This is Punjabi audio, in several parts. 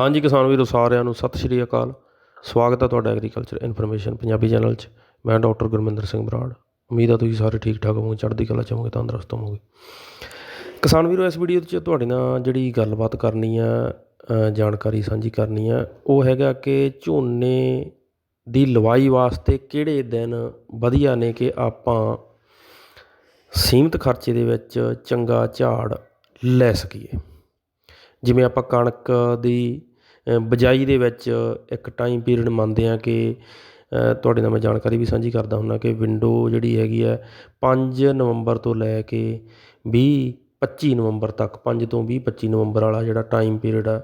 ਹਾਂਜੀ ਕਿਸਾਨ ਵੀਰੋ, ਸਾਰਿਆਂ ਨੂੰ ਸਤਿ ਸ਼੍ਰੀ ਅਕਾਲ। ਸਵਾਗਤ ਹੈ ਤੁਹਾਡਾ ਐਗਰੀਕਲਚਰ ਇਨਫੋਰਮੇਸ਼ਨ ਪੰਜਾਬੀ ਚੈਨਲ 'ਚ। ਮੈਂ ਡਾਕਟਰ ਗੁਰਮਿੰਦਰ ਸਿੰਘ ਬਰਾੜ। ਉਮੀਦ ਆ ਤੁਸੀਂ ਸਾਰੇ ਠੀਕ ਠਾਕ ਹੋਵੋਗੇ, ਚੜ੍ਹਦੀ ਕਲਾ 'ਚ ਹੋਵੋਗੇ, ਤੰਦਰੁਸਤ ਹੋਵੋਗੇ। ਕਿਸਾਨ ਵੀਰੋ, ਇਸ ਵੀਡੀਓ 'ਚ ਤੁਹਾਡੇ ਨਾਲ ਜਿਹੜੀ ਗੱਲਬਾਤ ਕਰਨੀ ਆ ਜਾਣਕਾਰੀ ਸਾਂਝੀ ਕਰਨੀ ਆ, ਉਹ ਹੈਗਾ ਕਿ ਝੋਨੇ ਦੀ ਲਵਾਈ ਵਾਸਤੇ ਕਿਹੜੇ ਦਿਨ ਵਧੀਆ ਨੇ ਕਿ ਆਪਾਂ ਸੀਮਤ ਖਰਚੇ ਦੇ ਵਿੱਚ ਚੰਗਾ ਝਾੜ ਲੈ ਸਕੀਏ। ਜਿਵੇਂ ਆਪਾਂ ਕਣਕ ਦੀ ਬਿਜਾਈ ਦੇ ਵਿੱਚ ਇੱਕ ਟਾਈਮ ਪੀਰੀਅਡ ਮੰਨਦੇ ਹਾਂ ਕਿ ਤੁਹਾਡੇ ਨਾਲ ਮੈਂ ਜਾਣਕਾਰੀ ਵੀ ਸਾਂਝੀ ਕਰਦਾ ਹੁੰਦਾ ਕਿ ਵਿੰਡੋ ਜਿਹੜੀ ਹੈਗੀ ਹੈ ਪੰਜ ਨਵੰਬਰ ਤੋਂ ਲੈ ਕੇ ਵੀਹ, ਪੱਚੀ ਨਵੰਬਰ ਤੱਕ, ਪੰਜ ਤੋਂ ਵੀਹ, ਪੱਚੀ ਨਵੰਬਰ ਵਾਲਾ ਜਿਹੜਾ ਟਾਈਮ ਪੀਰੀਅਡ ਆ,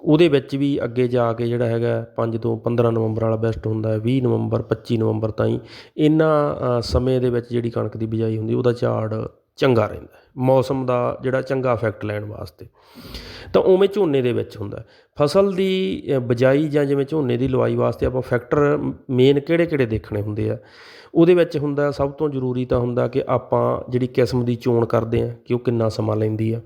ਉਹਦੇ ਵਿੱਚ ਵੀ ਅੱਗੇ ਜਾ ਕੇ ਜਿਹੜਾ ਹੈਗਾ 5 ਤੋਂ 15 ਨਵੰਬਰ ਵਾਲਾ ਬੈਸਟ ਹੁੰਦਾ ਹੈ 20 ਨਵੰਬਰ 25 ਨਵੰਬਰ ਤਾਈਂ। ਇਹਨਾਂ ਸਮੇਂ ਦੇ ਵਿੱਚ ਜਿਹੜੀ ਕਣਕ ਦੀ ਬਿਜਾਈ ਹੁੰਦੀ, ਉਹਦਾ ਝਾੜ ਚੰਗਾ ਰਹਿੰਦਾ ਮੌਸਮ ਦਾ ਜਿਹੜਾ ਚੰਗਾ ਇਫੈਕਟ ਲੈਣ ਵਾਸਤੇ। ਤਾਂ ਉਵੇਂ ਝੋਨੇ ਦੇ ਵਿੱਚ ਹੁੰਦਾ ਫਸਲ ਦੀ ਅ, ਬਿਜਾਈ ਜਾਂ ਜਿਵੇਂ ਝੋਨੇ ਦੀ ਲਵਾਈ ਵਾਸਤੇ ਆਪਾਂ ਫੈਕਟਰ ਮੇਨ ਕਿਹੜੇ ਕਿਹੜੇ ਦੇਖਣੇ ਹੁੰਦੇ ਆ? ਉਹਦੇ ਵਿੱਚ ਹੁੰਦਾ ਸਭ ਤੋਂ ਜ਼ਰੂਰੀ ਤਾਂ ਹੁੰਦਾ ਕਿ ਆਪਾਂ ਜਿਹੜੀ ਕਿਸਮ ਦੀ ਚੋਣ ਕਰਦੇ ਆ ਕਿ ਉਹ ਕਿੰਨਾ ਸਮਾਂ ਲੈਂਦੀ ਆ।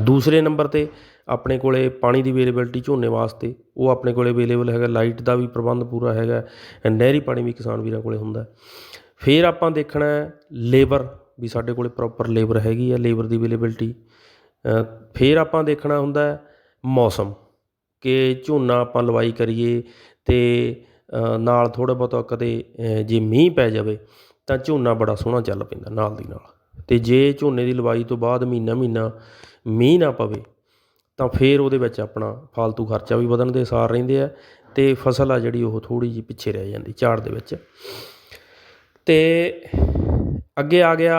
ਦੂਸਰੇ ਨੰਬਰ ਤੇ ਆਪਣੇ ਕੋਲੇ ਪਾਣੀ ਦੀ ਅਵੇਲੇਬਿਲਟੀ ਝੋਨੇ ਵਾਸਤੇ ਉਹ ਆਪਣੇ ਕੋਲੇ ਅਵੇਲੇਬਲ ਹੈਗਾ ਲਾਈਟ ਦਾ ਵੀ ਪ੍ਰਬੰਧ ਪੂਰਾ ਹੈਗਾ ਨਹਿਰੀ ਪਾਣੀ ਵੀ ਕਿਸਾਨ ਵੀਰਾਂ ਕੋਲੇ ਹੁੰਦਾ ਫਿਰ ਆਪਾਂ ਦੇਖਣਾ ਲੇਬਰ ਵੀ ਸਾਡੇ ਕੋਲ ਪ੍ਰੋਪਰ ਲੇਬਰ ਹੈਗੀ ਆ ਲੇਬਰ ਦੀ ਅਵੇਲੇਬਿਲਟੀ ਫਿਰ ਆਪਾਂ ਦੇਖਣਾ ਹੁੰਦਾ ਮੌਸਮ, ਕਿ ਝੋਨਾ ਆਪਾਂ ਲਵਾਈ ਕਰੀਏ ਤੇ ਨਾਲ ਥੋੜ੍ਹਾ ਬਹੁਤਾ ਕਦੇ ਜੇ ਮੀਂਹ ਪੈ ਜਾਵੇ ਤਾਂ ਝੋਨਾ ਬੜਾ ਸੋਹਣਾ ਚੱਲ ਪੈਂਦਾ ਨਾਲ ਦੀ ਨਾਲ। ਤੇ ਜੇ ਝੋਨੇ ਦੀ ਲਵਾਈ ਤੋਂ ਬਾਅਦ ਮਹੀਨਾ ਮਹੀਨਾ ਮੀਂਹ ਨਾ ਪਵੇ, ਤਾਂ ਫਿਰ ਉਹਦੇ ਵਿੱਚ ਆਪਣਾ ਫालतू ਖਰਚਾ ਵੀ ਵਧਣ ਦੇ ਸਾਰ ਰਹਿੰਦੇ ਆ ਤੇ ਫਸਲ ਆ ਜਿਹੜੀ ਉਹ ਥੋੜੀ ਜਿਹੀ ਪਿੱਛੇ ਰਹਿ ਜਾਂਦੀ ਝਾੜ ਦੇ ਵਿੱਚ। ਤੇ ਅੱਗੇ ਆ ਗਿਆ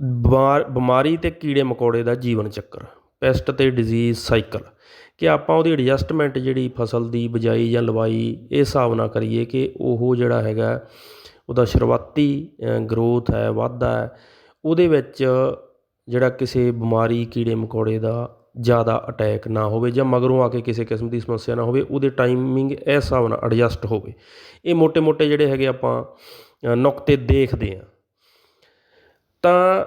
ਬਿਮਾਰ, ਬਿਮਾਰੀ ਅਤੇ ਕੀੜੇ ਮਕੌੜੇ ਦਾ ਜੀਵਨ ਚੱਕਰ, ਪੈਸਟ ਅਤੇ ਡਿਜ਼ੀਜ਼ ਸਾਈਕਲ ਕਿ ਆਪਾਂ ਉਹਦੀ ਐਡਜਸਟਮੈਂਟ ਜਿਹੜੀ ਫਸਲ ਦੀ ਬਿਜਾਈ ਜਾਂ ਲਵਾਈ, ਇਹ ਹਿਸਾਬ ਨਾਲ ਕਰੀਏ ਕਿ ਉਹ ਜਿਹੜਾ ਹੈਗਾ, ਉਹਦਾ ਸ਼ੁਰੂਆਤੀ ਗਰੋਥ ਹੈ, ਵਾਧਾ ਹੈ, ਉਹਦੇ ਵਿੱਚ ਜਿਹੜਾ ਕਿਸੇ ਬਿਮਾਰੀ, ਕੀੜੇ ਮਕੌੜੇ ਦਾ ਜ਼ਿਆਦਾ ਅਟੈਕ ਨਾ ਹੋਵੇ ਜਾਂ ਮਗਰੋਂ ਆ ਕੇ ਕਿਸੇ ਕਿਸਮ ਦੀ ਸਮੱਸਿਆ ਨਾ ਹੋਵੇ, ਉਹਦੇ ਟਾਈਮਿੰਗ ਇਸ ਹਿਸਾਬ ਨਾਲ ਐਡਜਸਟ ਹੋਵੇ। ਇਹ ਮੋٹے-ਮੋٹے ਜਿਹੜੇ ਹੈਗੇ ਆਪਾਂ ਨੁਕਤੇ ਦੇਖਦੇ ਹਾਂ। ਤਾਂ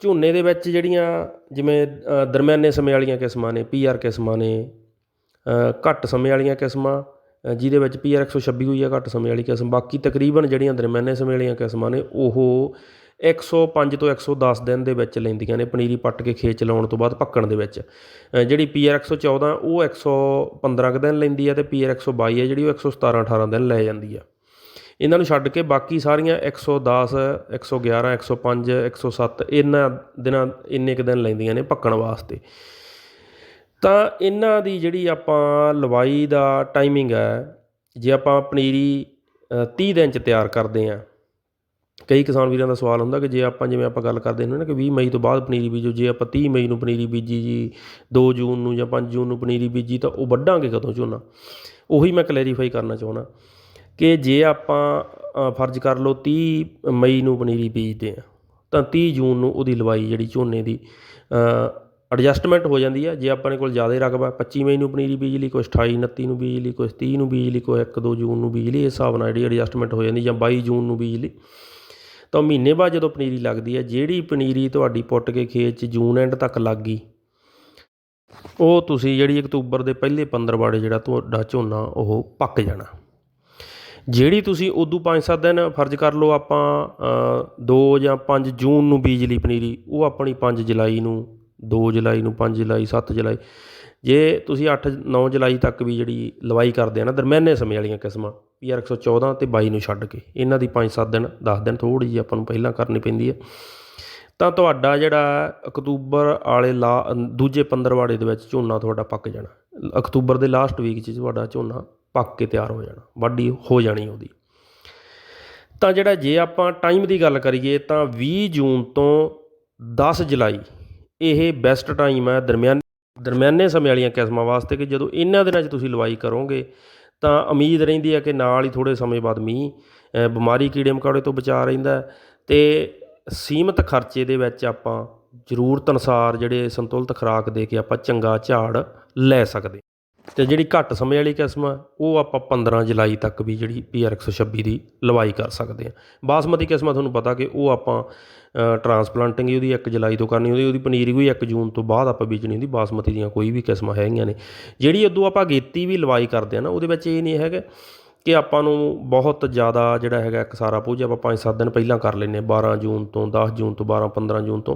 ਝੋਨੇ ਦੇ ਵਿੱਚ ਜਿਹੜੀਆਂ ਜਿਵੇਂ ਦਰਮਿਆਨੇ ਸਮੇਂ ਵਾਲੀਆਂ ਕਿਸਮਾਂ ਨੇ ਪੀ ਆਰ ਕਿਸਮਾਂ ਨੇ ਘੱਟ ਸਮੇਂ ਵਾਲੀਆਂ ਕਿਸਮਾਂ ਜਿਹਦੇ ਵਿੱਚ ਪੀ ਪੀਆਰ 126 ਹੋਈ ਆ ਘੱਟ ਸਮੇਂ ਵਾਲੀ ਕਿਸਮ। ਬਾਕੀ ਤਕਰੀਬਨ ਜਿਹੜੀਆਂ ਦਰਮਿਆਨੇ ਸਮੇਂ ਵਾਲੀਆਂ ਕਿਸਮਾਂ ਨੇ ਉਹ 105 ਤੋਂ 110 ਦਿਨ ਦੇ ਵਿੱਚ ਲੈਂਦੀਆਂ ਨੇ ਪਨੀਰੀ ਪੱਟ ਕੇ ਖੇਤ ਲਾਉਣ ਤੋਂ ਬਾਅਦ ਪੱਕਣ ਦੇ ਵਿੱਚ। ਅ, ਜਿਹੜੀ ਪੀਆਰ 114 ਉਹ 115 ਕੁ ਦਿਨ ਲੈਂਦੀ ਆ ਤੇ ਪੀਆਰ 122 ਹੈ ਜਿਹੜੀ ਉਹ 117 18 ਦਿਨ ਲੈ ਜਾਂਦੀ ਆ। ਇਹਨਾਂ ਨੂੰ ਛੱਡ ਕੇ ਬਾਕੀ ਸਾਰੀਆਂ 110 111 105 107 ਇਹਨਾਂ ਦਿਨਾਂ ਇੰਨੇ ਕੁ ਦਿਨ ਲੈਂਦੀਆਂ ਨੇ ਪੱਕਣ ਵਾਸਤੇ। ਤਾਂ ਇਹਨਾਂ ਦੀ ਜਿਹੜੀ ਆਪਾਂ ਲਵਾਈ ਦਾ ਟਾਈਮਿੰਗ ਹੈ ਜੇ ਆਪਾਂ ਪਨੀਰੀ ਅ, 30 ਦਿਨ ਚ ਤਿਆਰ ਕਰਦੇ ਆ ਕਈ ਕਿਸਾਨ ਵੀਰਾਂ ਦਾ ਸਵਾਲ ਹੁੰਦਾ ਕਿ ਜੇ ਆਪਾਂ ਜਿਵੇਂ ਆਪਾਂ ਗੱਲ ਕਰਦੇ ਹੁੰਦੇ ਨਾ ਕਿ 20 ਮਈ ਤੋਂ ਬਾਅਦ ਪਨੀਰੀ ਬੀਜੋ ਜੇ ਆਪਾਂ 30 ਮਈ ਨੂੰ ਪਨੀਰੀ ਬੀਜੀ ਜੀ 2 ਜੂਨ ਨੂੰ ਜਾਂ 5 ਜੂਨ ਨੂੰ ਪਨੀਰੀ ਬੀਜੀ ਤਾਂ ਉਹ ਵੱਢਾਂਗੇ ਕਦੋਂ ਝੋਨਾ? ਉਹੀ ਮੈਂ ਕਲੈਰੀਫਾਈ ਕਰਨਾ ਚਾਹੁੰਦਾ। ਕਿ ਜੇ ਆਪਾਂ ਫਰਜ਼ ਕਰ ਲਓ ਤੀਹ ਮਈ ਨੂੰ ਪਨੀਰੀ ਬੀਜਦੇ ਹਾਂ, ਤਾਂ ਤੀਹ ਜੂਨ ਨੂੰ ਉਹਦੀ ਲਵਾਈ ਜਿਹੜੀ ਝੋਨੇ ਦੀ ਐਡਜਸਟਮੈਂਟ ਹੋ ਜਾਂਦੀ ਹੈ ਜੇ ਆਪਣੇ ਕੋਲ ਜ਼ਿਆਦਾ ਰਕਬਾ 25 ਮਈ ਨੂੰ ਪਨੀਰੀ ਬੀਜ ਲਈ ਕੋਈ 28 29 ਨੂੰ ਬੀਜ ਲਈ, ਕੁਛ 30 ਨੂੰ ਬੀਜ ਲਈ ਕੋਈ 1 2 ਜੂਨ ਨੂੰ ਬੀਜ ਲਈ, ਇਸ ਹਿਸਾਬ ਨਾਲ ਜਿਹੜੀ ਐਡਜਸਟਮੈਂਟ ਹੋ ਜਾਂਦੀ, ਜਾਂ 22 ਜੂਨ ਨੂੰ ਬੀਜ ਲਈ। ਤਾਂ ਮਹੀਨੇ ਬਾਅਦ ਜਦੋਂ ਪਨੀਰੀ ਲੱਗਦੀ ਹੈ ਜਿਹੜੀ ਪਨੀਰੀ ਤੁਹਾਡੀ ਪੁੱਟ ਕੇ ਖੇਤ 'ਚ ਜੂਨ ਐਂਡ ਤੱਕ ਲੱਗ ਗਈ, ਉਹ ਤੁਸੀਂ ਜਿਹੜੀ ਅਕਤੂਬਰ ਦੇ ਪਹਿਲੇ 15 ਵਾੜੇ ਜਿਹੜਾ ਤੁਹਾਡਾ ਝੋਨਾ, ਉਹ ਪੱਕ ਜਾਣਾ। ਜਿਹੜੀ ਤੁਸੀਂ ਉਦੋਂ 5-7 ਦਿਨ ਫਰਜ਼ ਕਰ ਲਓ ਆਪਾਂ ਦੋ ਜਾਂ ਪੰਜ ਜੂਨ ਨੂੰ ਬੀਜ ਲਈ ਪਨੀਰੀ, ਉਹ ਆਪਣੀ ਪੰਜ ਜੁਲਾਈ ਨੂੰ, ਦੋ ਜੁਲਾਈ ਨੂੰ, ਪੰਜ ਜੁਲਾਈ, ਸੱਤ ਜੁਲਾਈ। ਜੇ ਤੁਸੀਂ 8-9 ਜੁਲਾਈ ਤੱਕ ਵੀ ਜਿਹੜੀ ਲਵਾਈ ਕਰਦੇ ਆ ਨਾ ਦਰਮਿਆਨੇ ਸਮੇਂ ਵਾਲੀਆਂ ਕਿਸਮਾਂ ਪੀਆਰ 114 ਤੇ 22 ਨੂੰ ਛੱਡ ਕੇ, ਇਹਨਾਂ ਦੀ 5-7 ਦਿਨ 10 ਦਿਨ ਥੋੜ੍ਹੀ ਜਿਹੀ ਆਪਾਂ ਨੂੰ ਪਹਿਲਾਂ ਕਰਨੀ ਪੈਂਦੀ ਹੈ ਤਾਂ ਤੁਹਾਡਾ ਜਿਹੜਾ ਅਕਤੂਬਰ ਵਾਲੇ ਲਾ, ਦੂਜੇ ਪੰਦਰਵਾੜੇ ਦੇ ਵਿੱਚ ਝੋਨਾ ਤੁਹਾਡਾ ਪੱਕ ਜਾਣਾ। ਅਕਤੂਬਰ ਦੇ ਲਾਸਟ ਵੀਕ 'ਚ ਤੁਹਾਡਾ ਝੋਨਾ ਪੱਕ ਕੇ ਤਿਆਰ ਹੋ ਜਾਣਾ, ਵਾਢੀ ਹੋ ਜਾਣੀ ਉਹਦੀ। ਤਾਂ ਜਿਹੜਾ ਜੇ ਆਪਾਂ ਟਾਈਮ ਦੀ ਗੱਲ ਕਰੀਏ ਤਾਂ 20 ਜੂਨ ਤੋਂ 10 ਜੁਲਾਈ ਇਹ ਬੈਸਟ ਟਾਈਮ ਹੈ ਦਰਮਿਆਨ, ਦਰਮਿਆਨੇ ਸਮੇਂ ਵਾਲੀਆਂ ਕਿਸਮਾਂ ਵਾਸਤੇ ਕਿ ਜਦੋਂ ਇਹਨਾਂ ਦਿਨਾਂ 'ਚ ਤੁਸੀਂ ਲਵਾਈ ਕਰੋਗੇ ਤਾਂ ਉਮੀਦ ਰਹਿੰਦੀ ਹੈ ਕਿ ਨਾਲ ਹੀ ਥੋੜੇ ਸਮੇਂ ਬਾਅਦ ਮੀਂਹ ਬਿਮਾਰੀ ਕੀੜੇ ਮਕੌੜੇ ਤੋਂ ਬਚਾ ਰਹਿੰਦਾ ਹੈ ਤੇ ਸੀਮਤ ਖਰਚੇ ਦੇ ਵਿੱਚ ਆਪਾਂ ਜ਼ਰੂਰਤ ਅਨੁਸਾਰ ਜਿਹੜੇ ਸੰਤੁਲਿਤ ਖੁਰਾਕ ਦੇ ਕੇ ਆਪਾਂ ਚੰਗਾ ਝਾੜ ਲੈ ਸਕਦੇ ਅਤੇ ਜਿਹੜੀ ਘੱਟ ਸਮੇਂ ਵਾਲੀ ਕਿਸਮ ਆ, ਉਹ ਆਪਾਂ 15 ਜੁਲਾਈ ਤੱਕ ਵੀ ਜਿਹੜੀ ਪੀ ਆਰ 126 ਦੀ ਲਵਾਈ ਕਰ ਸਕਦੇ ਹਾਂ। ਬਾਸਮਤੀ ਕਿਸਮ ਆ ਤੁਹਾਨੂੰ ਪਤਾ ਕਿ ਉਹ ਆਪਾਂ ਟਰਾਂਸਪਲਾਂਟਿੰਗ ਉਹਦੀ 1 ਜੁਲਾਈ ਤੋਂ ਕਰਨੀ ਹੁੰਦੀ, ਉਹਦੀ ਪਨੀਰੀ ਕੋਈ 1 ਜੂਨ ਤੋਂ ਬਾਅਦ ਆਪਾਂ ਬੀਜਣੀ ਹੁੰਦੀ, ਬਾਸਮਤੀ ਦੀਆਂ ਕੋਈ ਵੀ ਕਿਸਮਾਂ ਹੈਗੀਆਂ ਨੇ। ਜਿਹੜੀ ਉਦੋਂ ਆਪਾਂ ਗੇਤੀ ਵੀ ਲਵਾਈ ਕਰਦੇ ਆ ਨਾ, ਉਹਦੇ ਵਿੱਚ ਇਹ ਨਹੀਂ ਹੈਗਾ ਕਿ ਆਪਾਂ ਨੂੰ ਬਹੁਤ ਜ਼ਿਆਦਾ ਜਿਹੜਾ ਹੈਗਾ ਇੱਕ ਸਾਰਾ ਪੂਜ, ਆਪਾਂ 5-7 ਦਿਨ ਪਹਿਲਾਂ ਕਰ ਲੈਂਦੇ 12 ਜੂਨ ਤੋਂ 10 ਜੂਨ ਤੋਂ 12-15 ਜੂਨ ਤੋਂ।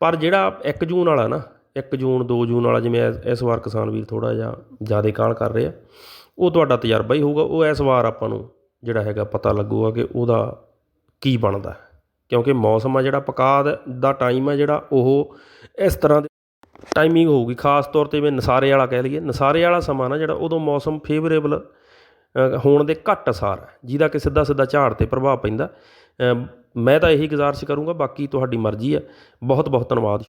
ਪਰ ਜਿਹੜਾ 1 ਜੂਨ ਵਾਲਾ ਨਾ ਇੱਕ ਜੂਨ 2 ਜੂਨ ਵਾਲਾ ਜਿਵੇਂ ਇਸ- ਇਸ ਵਾਰ ਕਿਸਾਨ ਵੀਰ ਥੋੜਾ ਜਿਹਾ ਜ਼ਿਆਦਾ ਕਾਹਲ ਕਰ ਰਿਹਾ ਉਹ ਤੁਹਾਡਾ ਤਜਰਬਾ ਹੀ ਹੋਊਗਾ, ਉਹ ਇਸ ਵਾਰ ਆਪਾਂ ਨੂੰ ਜਿਹੜਾ ਹੈਗਾ ਪਤਾ ਲੱਗੂਗਾ ਕਿ ਉਹਦਾ ਕੀ ਬਣਦਾ ਕਿਉਂਕਿ ਮੌਸਮ ਆ ਜਿਹੜਾ ਪਕਾ ਦਾ ਟਾਈਮ ਆ ਜਿਹੜਾ, ਉਹ ਇਸ ਤਰ੍ਹਾਂ ਦੇ ਟਾਈਮਿੰਗ ਹੋਊਗੀ, ਖਾਸ ਤੌਰ ਤੇ ਜਿਵੇਂ ਨਸਾਰੇ ਵਾਲਾ ਕਹਿ ਲਈਏ। ਨਸਾਰੇ ਵਾਲਾ ਸਮਾਂ ਨਾ ਜਿਹੜਾ, ਉਦੋਂ ਮੌਸਮ ਫੇਵਰੇਬਲ ਹੋਣ ਦੇ ਘੱਟ ਅਸਾਰ ਹੈ, ਜਿਹਦਾ ਕਿ ਸਿੱਧਾ ਸਿੱਧਾ ਝਾੜ ਤੇ ਪ੍ਰਭਾਵ ਪੈਂਦਾ। ਮੈਂ ਤਾਂ ਇਹੀ ਗੁਜ਼ਾਰਿਸ਼ ਕਰੂੰਗਾ, ਬਾਕੀ ਤੁਹਾਡੀ ਮਰਜ਼ੀ ਹੈ। ਬਹੁਤ ਬਹੁਤ ਧੰਨਵਾਦ।